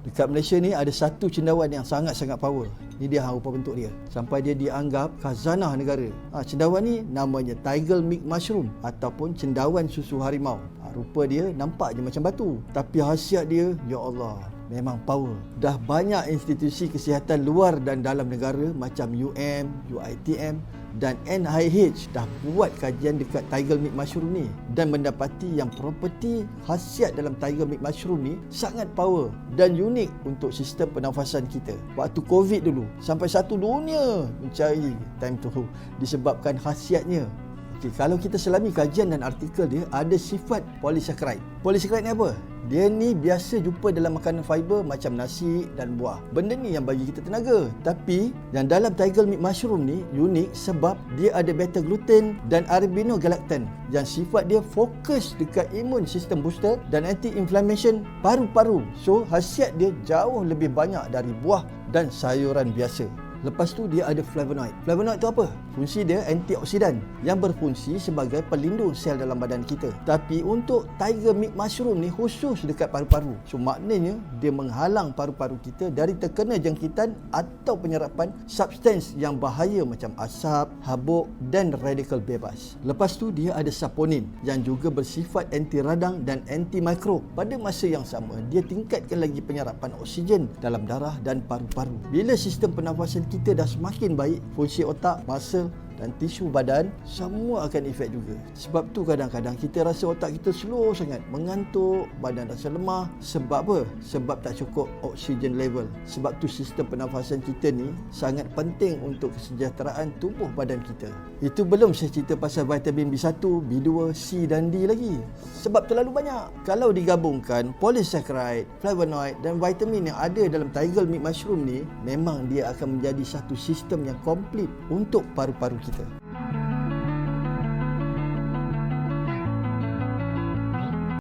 Dekat Malaysia ni ada satu cendawan yang sangat-sangat power. Ni dia hang rupa bentuk dia. Sampai dia dianggap khazanah negara. Ha, cendawan ni namanya Tiger Milk Mushroom ataupun cendawan susu harimau. Ha, rupa dia nampak je macam batu. Tapi khasiat dia, ya Allah, memang power. Dah banyak institusi kesihatan luar dan dalam negara macam UM, UITM dan NIH dah buat kajian dekat Tiger Meat Mushroom ni dan mendapati yang properti khasiat dalam Tiger Meat Mushroom ni sangat power dan unik untuk sistem pernafasan kita. Waktu COVID dulu sampai satu dunia mencari time tu disebabkan khasiatnya Okay, kalau kita selami kajian dan artikel dia ada sifat polysaccharide. Polysaccharide ni apa? Dia ni biasa jumpa dalam makanan fiber macam nasi dan buah. Benda ni yang bagi kita tenaga. Tapi yang dalam tiger meat mushroom ni unik sebab dia ada beta gluten dan arabinogalactan yang sifat dia fokus dekat imun sistem booster dan anti-inflammation paru-paru. So khasiat dia jauh lebih banyak dari buah dan sayuran biasa. Lepas tu dia ada flavonoid. Flavonoid tu apa? Fungsi dia antioksidan yang berfungsi sebagai pelindung sel dalam badan kita. Tapi untuk tiger meat mushroom ni khusus dekat paru-paru. So maknanya dia menghalang paru-paru kita dari terkena jangkitan atau penyerapan substans yang bahaya macam asap, habuk dan radikal bebas. Lepas tu dia ada saponin yang juga bersifat anti radang dan anti mikrob. Pada masa yang sama dia tingkatkan lagi penyerapan oksigen dalam darah dan paru-paru. Bila sistem pernafasan kita dah semakin baik, fungsi otak, masa dan tisu badan semua akan efek juga. Sebab tu kadang-kadang kita rasa otak kita slow sangat, mengantuk, badan rasa lemah. Sebab apa? Sebab tak cukup oksigen level. Sebab tu sistem pernafasan kita ni sangat penting untuk kesejahteraan tubuh badan kita. Itu belum saya cerita pasal vitamin B1, B2, C dan D lagi. Sebab terlalu banyak. Kalau digabungkan polysaccharide, flavonoid dan vitamin yang ada dalam tiger meat mushroom ni, memang dia akan menjadi satu sistem yang komplit untuk paru-paru kita.